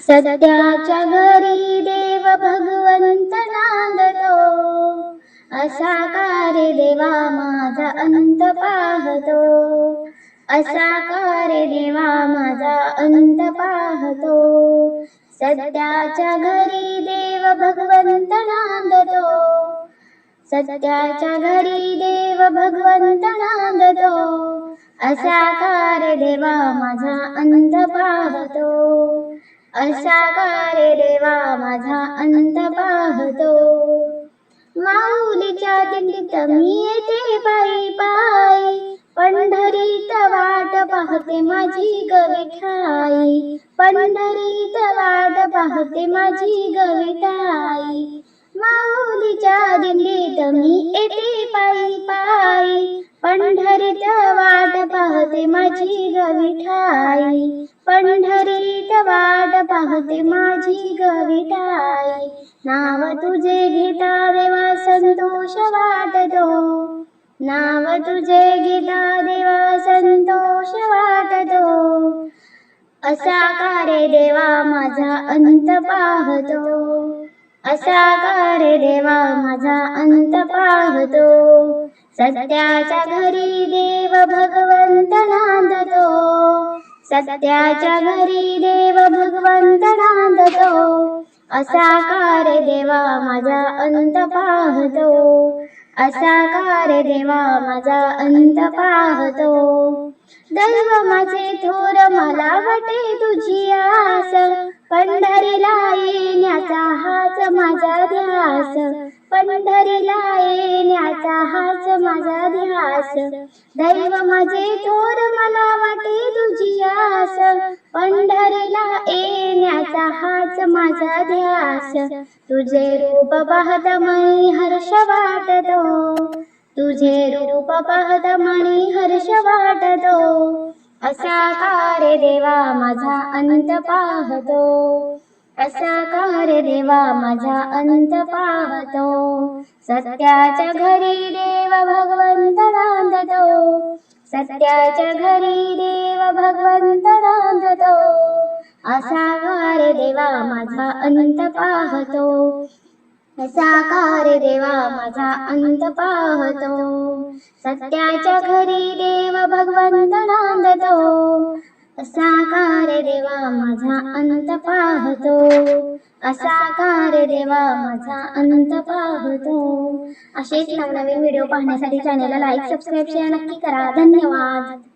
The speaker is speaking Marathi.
सत्याच्या घरी देव भगवंत नांदतो. असा कार्य देवा माझा अंत पाहतो. असा कार्य देवा माझा अंत पाहतो. सत्याच्या घरी देव भगवंत नांदतो. सत्याच्या घरी देव भगवंत नांदतो. असा कार्य देवा माझा अंत पाहतो. अशा कारे देवा माझा अंत पाहतो. माऊलीच्या दिंडीत मी येते पायी पायी. पंढरीत वाट पाहते माझी गविठाई. पंढरीत वाट पाहते माझी गविठाई. माऊलीच्या दिंडीत मी येते माझी गविठाई पंढरीत वाट पाहते माझी गविठाई नाव तुझे घेता देवा संतोष वाटतो. नाव तुझे घेता देवा संतोष वाटतो. असा कारे देवा माझा अंत पाहतो? असा कारे देवा माझा अंत पाहतो? सत्याच्या घरी देव भगवंत नांदतो सत्याच्या घरी देव भगवंत नांदतो असा कार देवा माझा अंत पाहतो. असा कार देवा माझा अंत पाहतो. दैव माझे थोर मला वाटे तुझी आस. पंढरीला येण्याचा हाच माझा ध्यास पंढरीला येण्याचा हाच माझा ध्यास दैव माझे थोर मला वाटे तुझी आस. पंढरीला येण्याचा हाच माझा ध्यास तुझे रूप पाहत मणी हर्ष वाटतो. तुझे रूप पाहत मणी हर्ष वाटतो. असा कार्य देवा माझा अंत पाहतो. असा कार्य देवा माझा अंत पाहतो सत्याच्या घरी देव भगवंत नांदतो. सत्याच्या घरी देव भगवंत नांदतो. असा कार्य देवा माझा अंत पाहतो असा कार्य देवा माझा अंत पाहतो सत्याच्या घरी देव भगवंत नांदतो. असा देवा माझा अंत पाहतो. असा देवा माझा अंत पाहतो. असेच नवनवीन व्हिडिओ पाहण्यासाठी चॅनलला लाईक सबस्क्राईब शेअर नक्की करा. धन्यवाद.